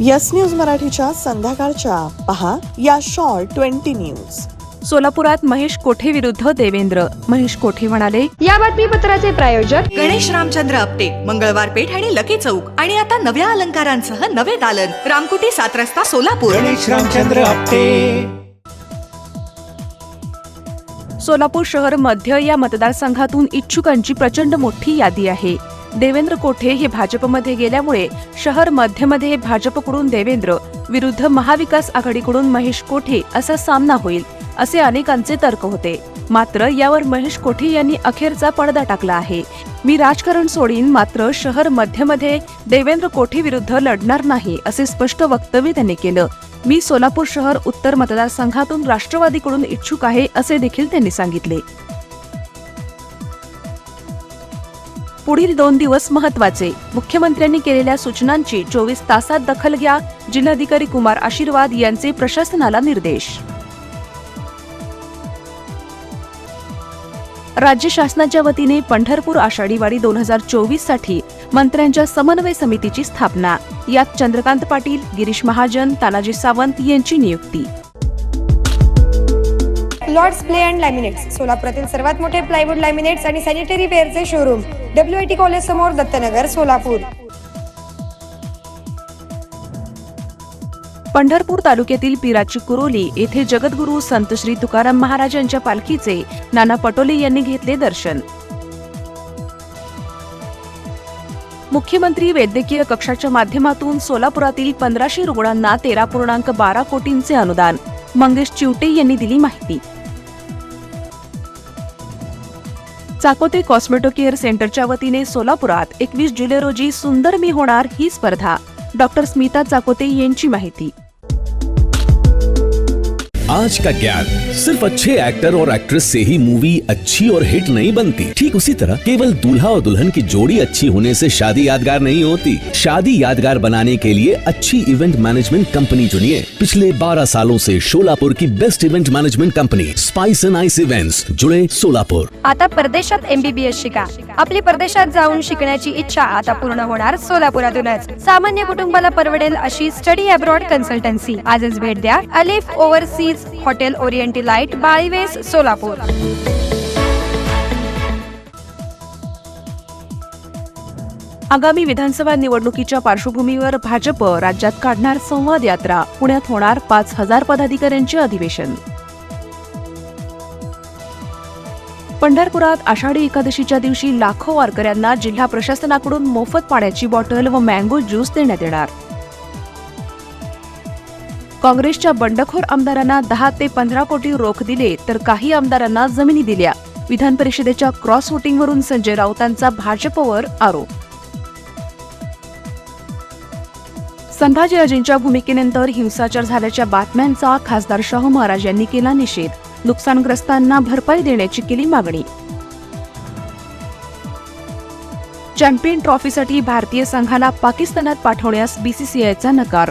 Yes news मराठीच्या संध्याकाळच्या. पहा या शॉर्ट ट्वेंटी न्यूज. सोलापुरात महेश कोठे विरुद्ध देवेंद्र? महेश कोठे म्हणाले? या बातमीपत्राचे प्रायोजक गणेश रामचंद्र आपटे मंगळवार पेठ आणि लकी चौक आणि आता नव्या अलंकारांसह नवे दालन. रामकुटी सात रस्ता सोलापूर. गणेश रामचंद्र आपटे. सोलापूर शहर मध्य या मतदारसंघातून इच्छुकांची प्रचंड मोठी यादी आहे. देवेंद्र कोठे हे भाजपमध्ये गेल्यामुळे शहर मध्यमध्ये भाजपकडून देवेंद्र विरुद्ध महाविकास आघाडीकडून महेश कोठे असा सामना होईल असे अनेकांचे तर्क होते. मात्र यावर महेश कोठे यांनी अखेरचा पडदा टाकला आहे. मी राजकारण सोडीन मात्र शहर मध्यमध्ये देवेंद्र कोठे विरुद्ध लढणार नाही असे स्पष्ट वक्तव्य त्यांनी केलं. मी सोलापूर शहर उत्तर मतदारसंघातून राष्ट्रवादीकडून इच्छुक आहे असे देखील त्यांनी सांगितले. पुढील दोन दिवस महत्त्वाचे मुख्यमंत्र्यांनी केलेल्या सूचनांची चोवीस तासात दखल घ्या जिल्हाधिकारी कुमार आशीर्वाद यांचे प्रशासनाला निर्देश. राज्य शासनाच्या वतीने पंढरपूर आषाढीवाडी दोन हजार चोवीससाठी मंत्र्यांच्या समन्वय समितीची स्थापना. यात चंद्रकांत पाटील गिरीश महाजन तानाजी सावंत यांची नियुक्ती. लॉर्ड्स प्ले अँड लॅमिनेट्स सोलापुरातील सर्वात मोठे प्लायवूड लॅमिनेट्स आणि sanitary वेअरचे showroom W I T college Dattanagar Dattanagar Solapur. Pandharpur तालुक्यातील पिराची कुरोली येथे जगद्गुरू संत श्री तुकाराम महाराजांच्या पालखीचे नाना पटोले यांनी घेतले दर्शन. मुख्यमंत्री वैद्यकीय कक्षाच्या माध्यमातून सोलापुरातील पंधराशे रुग्णांना तेरा पूर्णांक बारा कोटींचे अनुदान मंगेश चिवटे यांनी दिली माहिती. चाकोते कॉस्मेटो केअर सेंटरच्या वतीने सोलापुरात एकवीस जुलै रोजी सुंदर मी होणार ही स्पर्धा. डॉक्टर स्मिता चाकोते यांची माहिती. आज का ज्ञान? सिर्फ अच्छे एक्टर और एक्ट्रेस से ही मूवी अच्छी और हिट नहीं बनती। ठीक उसी तरह केवल दूल्हा और दुल्हन की जोड़ी अच्छी होने से शादी यादगार नहीं होती। शादी यादगार बनाने के लिए अच्छी इवेंट मैनेजमेंट कंपनी चुनिए। पिछले 12 सालों से शोलापुर की best event management company spice and ice events जुड़े सोलापुर आता परदेशात एमबीबीएस शिका। आपली परदेशात जाऊन शिकण्याची इच्छा आता पूर्ण होणार सोलापुरातूनच. सामान्य कुटुंबाला परवडेल अशी स्टडी अब्रॉड कन्सल्टन्सी आजच भेट द्या. अलिफ ओव्हरसीज हॉटेल ओरिएंटी लाइट बाळीवेस सोलापूर. आगामी विधानसभा निवडणुकीच्या पार्श्वभूमीवर भाजप राज्यात काढणार संवाद यात्रा. पुण्यात होणार पाच हजार पदाधिकाऱ्यांचे अधिवेशन. पंढरपुरात आषाढी एकादशीच्या दिवशी लाखो वारकऱ्यांना जिल्हा प्रशासनाकडून मोफत पाण्याची बॉटल व मँगो ज्यूस देण्यात येणार. काँग्रेसच्या बंडखोर आमदारांना दहा ते पंधरा कोटी रोख दिले तर काही आमदारांना जमिनी दिल्या. विधान परिषदेच्या क्रॉस वोटिंगवरून संजय राऊतांचा भाजपवर आरोप. संभाजीराजेंच्या भूमिकेनंतर हिंसाचार झाल्याच्या बातम्यांचा खासदार शाहू महाराज यांनी केला निषेध. नुकसानग्रस्तांना भरपाई देण्याची केली मागणी. चॅम्पियन ट्रॉफीसाठी भारतीय संघाला पाकिस्तानात पाठवण्यास बीसीसीआयचा नकार.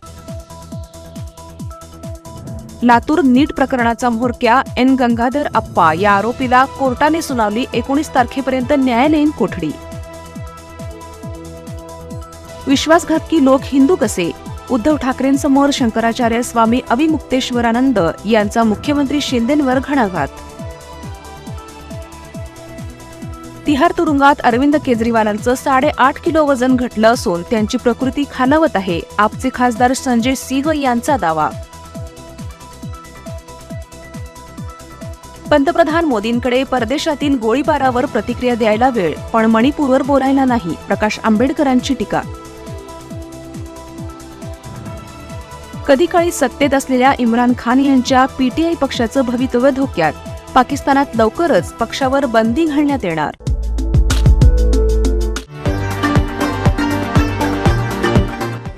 लातूर नीट प्रकरणाचा म्होरक्या एन. गंगाधर अप्पा या आरोपीला कोर्टाने सुनावली एकोणीस तारखेपर्यंत न्यायालयीन कोठडी. विश्वासघातकी लोक हिंदू कसे? उद्धव ठाकरेंसमोर शंकराचार्य स्वामी अविमुक्तेश्वरानंद यांचा मुख्यमंत्री शिंदेंवर घणाघात. तिहार तुरुंगात अरविंद केजरीवालांचं साडेआठ किलो वजन घटलं असून त्यांची प्रकृती खालावत आहे आपचे खासदार संजय सिंह यांचा दावा. पंतप्रधान मोदींकडे परदेशातील गोळीबारावर प्रतिक्रिया द्यायला वेळ पण मणिपूरवर बोलायला नाही प्रकाश आंबेडकरांची टीका. कधी काळी सत्तेत असलेल्या इम्रान खान यांच्या पीटीआय पक्षाचं भवितव्य धोक्यात पाकिस्तानात लवकरच पक्षावर बंदी घालण्यात येणार.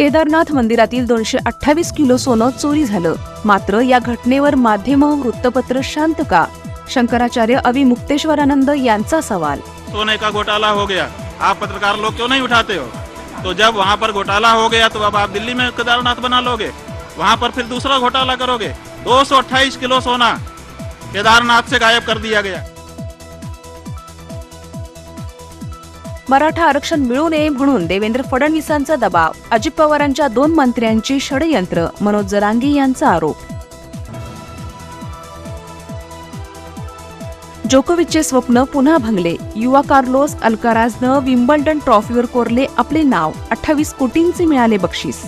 केदारनाथ मंदिरातील दोनशे अठ्ठावीस किलो सोनं चोरी झालं. मात्र या घटनेवर माध्यम वृत्तपत्र शांत का? शंकराचार्य अवि मुक्तेश्वरानंद यांचा सवाल. सोने का घोटाला हो गया? आप पत्रकार लोग क्यों नहीं उठाते हो? तो जब वहाँ पर घोटाला हो गया तो अब आप दिल्ली में केदारनाथ बना लोगे। वहाँ पर फिर दूसरा घोटाला करोगे। 228 किलो सोना केदारनाथ से गायब कर दिया गया। मराठा आरक्षण मिळू नये म्हणून देवेंद्र फडणवीसांचा दबाव अजित पवारांच्या दोन मंत्र्यांची षडयंत्र मनोज जरांगे यांचा आरोप. जोकोविचचे स्वप्न पुन्हा भंगले. युवा कार्लोस अल्काराजनं विम्बल्डन ट्रॉफीवर कोरले आपले नाव अठ्ठावीस कोटींचे मिळाले बक्षीस.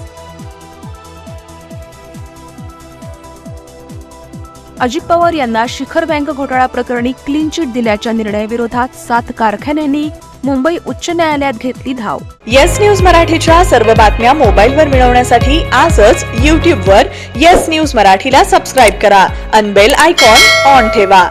अजित पवार यांना शिखर बँक घोटाळा प्रकरणी क्लीन चिट दिल्याच्या निर्णयाविरोधात सात कारखान्यांनी मुंबई उच्च न्यायालयात घेतली धाव. येस न्यूज मराठीच्या सर्व बातम्या मोबाईलवर मिळवण्यासाठी आजच यूट्यूबवर येस न्यूज मराठीला सबस्क्राईब करा. अनबेल आयकॉन ऑन ठेवा.